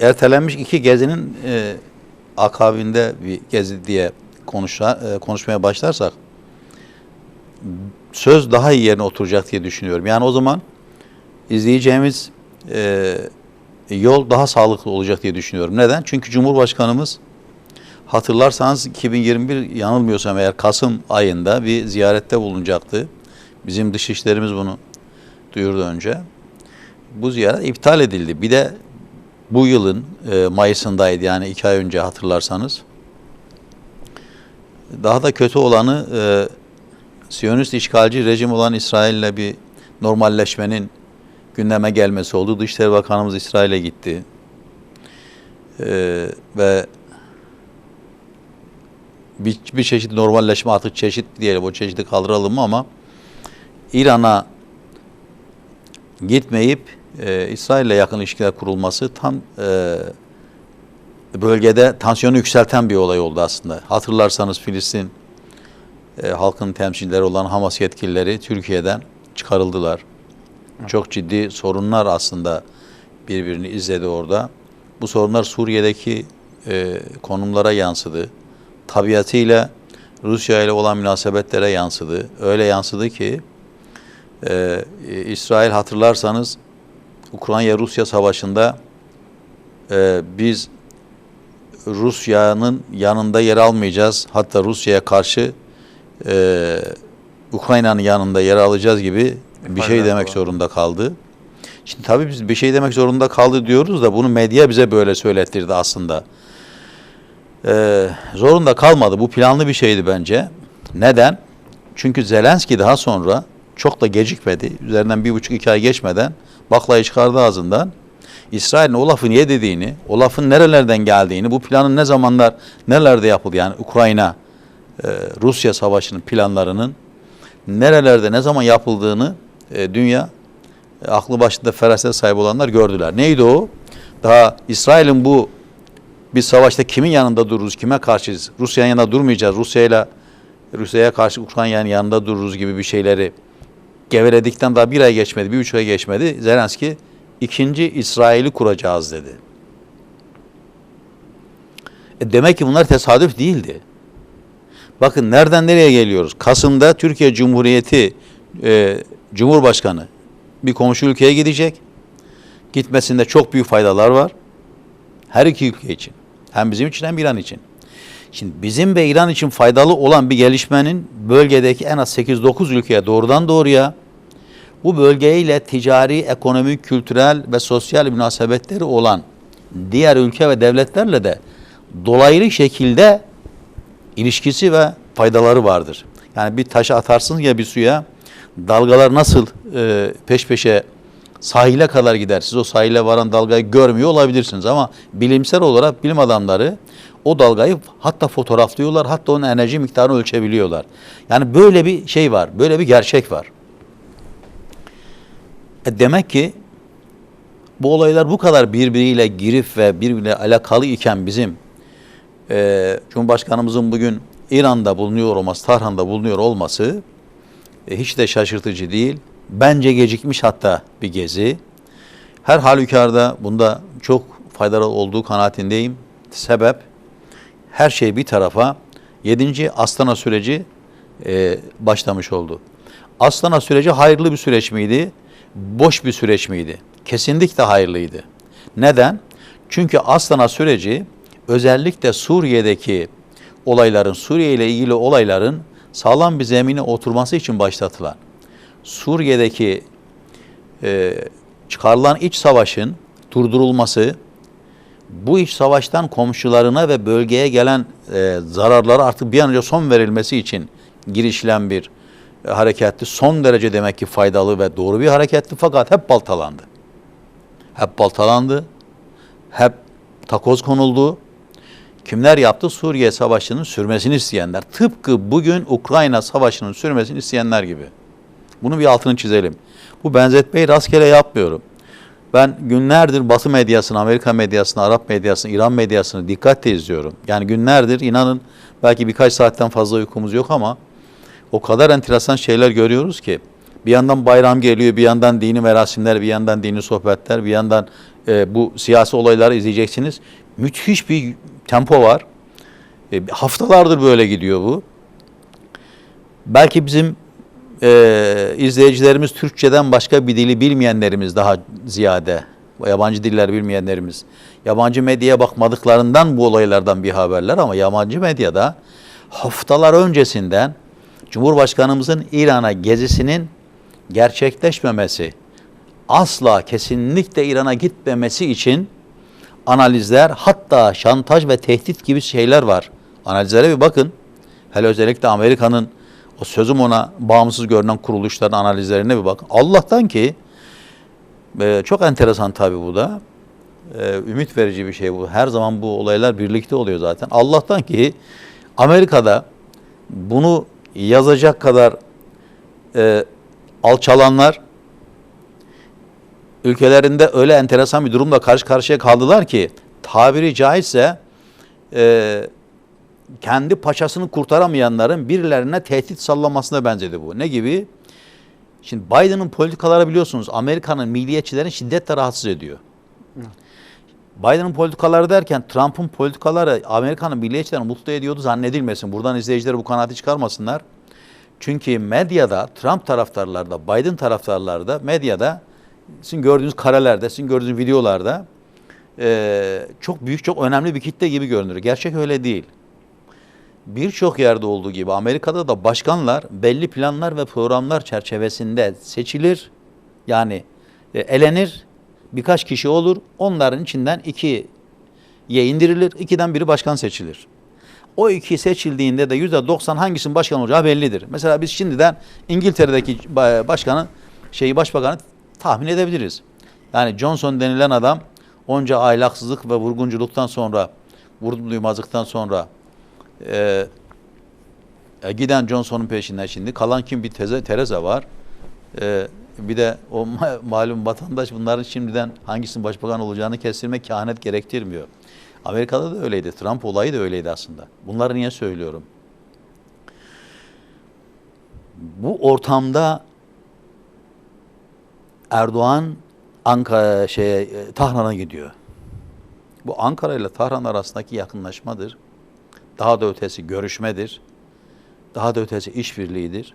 ertelenmiş iki gezinin e, akabinde bir gezi diye konuşa, e, konuşmaya başlarsak söz daha iyi yerine oturacak diye düşünüyorum. Yani o zaman izleyeceğimiz e, yol daha sağlıklı olacak diye düşünüyorum. Neden? Çünkü Cumhurbaşkanımız hatırlarsanız 2021 yanılmıyorsam eğer Kasım ayında bir ziyarette bulunacaktı. Bizim dışişlerimiz bunu duyurdu önce. Bu ziyaret iptal edildi. Bir de bu yılın e, Mayıs'ındaydı yani iki ay önce hatırlarsanız. Daha da kötü olanı e, Siyonist işgalci rejim olan İsrail'le bir normalleşmenin gündeme gelmesi oldu. Dışişleri Bakanımız İsrail'e gitti. E, ve bir, bir çeşit normalleşme artık çeşit diyelim o çeşidi kaldıralım mı ama İran'a gitmeyip e, İsrail'le yakın ilişkiler kurulması tam e, bölgede tansiyonu yükselten bir olay oldu aslında. Hatırlarsanız Filistin e, halkın temsilcileri olan Hamas yetkilileri Türkiye'den çıkarıldılar. Çok ciddi sorunlar aslında birbirini izledi orada. Bu sorunlar Suriye'deki e, konumlara yansıdı. Tabiatıyla Rusya ile olan münasebetlere yansıdı. Öyle yansıdı ki e, İsrail hatırlarsanız Ukrayna-Rusya savaşında e, biz Rusya'nın yanında yer almayacağız. Hatta Rusya'ya karşı e, Ukrayna'nın yanında yer alacağız gibi bir şey demek zorunda kaldı. Şimdi tabii biz bir şey demek zorunda kaldı diyoruz da bunu medya bize böyle söylettirdi aslında. Ee, zorunda kalmadı. Bu planlı bir şeydi bence. Neden? Çünkü Zelenski daha sonra çok da gecikmedi. Üzerinden bir buçuk iki ay geçmeden baklayı çıkardı ağzından. İsrail'in o lafı niye dediğini, o lafın nerelerden geldiğini, bu planın ne zamanlar nerelerde yapıldı yani Ukrayna e, Rusya savaşının planlarının nerelerde ne zaman yapıldığını e, dünya e, aklı başında feraset sahibi olanlar gördüler. Neydi o? Daha İsrail'in bu biz savaşta kimin yanında dururuz, kime karşıyız? Rusya'nın yanında durmayacağız. Rusya'yla Rusya'ya karşı Ukrayna'nın yanında dururuz gibi bir şeyleri geveledikten daha bir ay geçmedi, bir üç ay geçmedi. Zelenski ikinci İsrail'i kuracağız dedi. E demek ki bunlar tesadüf değildi. Bakın nereden nereye geliyoruz? Kasım'da Türkiye Cumhuriyeti e, Cumhurbaşkanı bir komşu ülkeye gidecek. Gitmesinde çok büyük faydalar var. Her iki ülke için. Hem bizim için hem İran için. Şimdi bizim ve İran için faydalı olan bir gelişmenin bölgedeki en az 8-9 ülkeye doğrudan doğruya bu bölgeyle ticari, ekonomik, kültürel ve sosyal münasebetleri olan diğer ülke ve devletlerle de dolaylı şekilde ilişkisi ve faydaları vardır. Yani bir taşı atarsınız ya bir suya dalgalar nasıl e, peş peşe sahile kadar gider. Siz o sahile varan dalgayı görmüyor olabilirsiniz ama bilimsel olarak bilim adamları o dalgayı hatta fotoğraflıyorlar, hatta onun enerji miktarını ölçebiliyorlar. Yani böyle bir şey var, böyle bir gerçek var. E demek ki bu olaylar bu kadar birbiriyle girif ve birbiriyle alakalı iken bizim e, Cumhurbaşkanımızın bugün İran'da bulunuyor olması, Tahran'da bulunuyor olması e, hiç de şaşırtıcı değil. Bence gecikmiş hatta bir gezi. Her halükarda bunda çok faydalı olduğu kanaatindeyim. Sebep her şey bir tarafa 7. Astana süreci e, başlamış oldu. Astana süreci hayırlı bir süreç miydi? Boş bir süreç miydi? Kesinlikle hayırlıydı. Neden? Çünkü Astana süreci özellikle Suriye'deki olayların, Suriye ile ilgili olayların sağlam bir zemine oturması için başlatılan, Suriye'deki e, çıkarılan iç savaşın durdurulması, bu iç savaştan komşularına ve bölgeye gelen e, zararlara artık bir an önce son verilmesi için girişilen bir hareketti. Son derece demek ki faydalı ve doğru bir hareketti fakat hep baltalandı. Hep baltalandı, hep takoz konuldu. Kimler yaptı? Suriye Savaşı'nın sürmesini isteyenler. Tıpkı bugün Ukrayna Savaşı'nın sürmesini isteyenler gibi. Bunu bir altını çizelim. Bu benzetmeyi rastgele yapmıyorum. Ben günlerdir Batı medyasını, Amerika medyasını, Arap medyasını, İran medyasını dikkatle izliyorum. Yani günlerdir inanın belki birkaç saatten fazla uykumuz yok ama o kadar enteresan şeyler görüyoruz ki bir yandan bayram geliyor, bir yandan dini merasimler, bir yandan dini sohbetler, bir yandan e, bu siyasi olayları izleyeceksiniz. Müthiş bir tempo var. E, haftalardır böyle gidiyor bu. Belki bizim e, izleyicilerimiz Türkçeden başka bir dili bilmeyenlerimiz daha ziyade, yabancı diller bilmeyenlerimiz, yabancı medyaya bakmadıklarından bu olaylardan bir haberler ama yabancı medyada haftalar öncesinden Cumhurbaşkanımızın İran'a gezisinin gerçekleşmemesi, asla kesinlikle İran'a gitmemesi için analizler hatta şantaj ve tehdit gibi şeyler var. Analizlere bir bakın. Hele özellikle Amerika'nın o sözüm ona bağımsız görünen kuruluşların analizlerine bir bakın. Allah'tan ki e, çok enteresan tabii bu da. E, ümit verici bir şey bu. Her zaman bu olaylar birlikte oluyor zaten. Allah'tan ki Amerika'da bunu yazacak kadar e, alçalanlar ülkelerinde öyle enteresan bir durumla karşı karşıya kaldılar ki tabiri caizse e, kendi paçasını kurtaramayanların birilerine tehdit sallamasına benzedi bu. Ne gibi? Şimdi Biden'ın politikaları biliyorsunuz Amerika'nın milliyetçilerini şiddetle rahatsız ediyor. Biden'ın politikaları derken Trump'ın politikaları Amerika'nın milliyetçilerini mutlu ediyordu zannedilmesin. Buradan izleyicileri bu kanaati çıkarmasınlar. Çünkü medyada Trump taraftarları da Biden taraftarları da medyada sizin gördüğünüz karelerde, sizin gördüğünüz videolarda eee, çok büyük, çok önemli bir kitle gibi görünür. Gerçek öyle değil. Birçok yerde olduğu gibi Amerika'da da başkanlar belli planlar ve programlar çerçevesinde seçilir. Yani e, elenir, birkaç kişi olur. Onların içinden iki ye indirilir. ikiden biri başkan seçilir. O iki seçildiğinde de yüzde 90 hangisinin başkan olacağı bellidir. Mesela biz şimdiden İngiltere'deki ba- başkanı, şeyi başbakanı tahmin edebiliriz. Yani Johnson denilen adam onca ahlaksızlık ve vurgunculuktan sonra, vurdum duymazlıktan sonra e, e, giden Johnson'un peşinden şimdi. Kalan kim? Bir teze, Teresa var. E, bir de o ma- malum vatandaş bunların şimdiden hangisinin başbakan olacağını kestirmek kehanet gerektirmiyor. Amerika'da da öyleydi. Trump olayı da öyleydi aslında. Bunları niye söylüyorum? Bu ortamda Erdoğan Ankara şeye Tahran'a gidiyor. Bu Ankara ile Tahran arasındaki yakınlaşmadır. Daha da ötesi görüşmedir. Daha da ötesi işbirliğidir.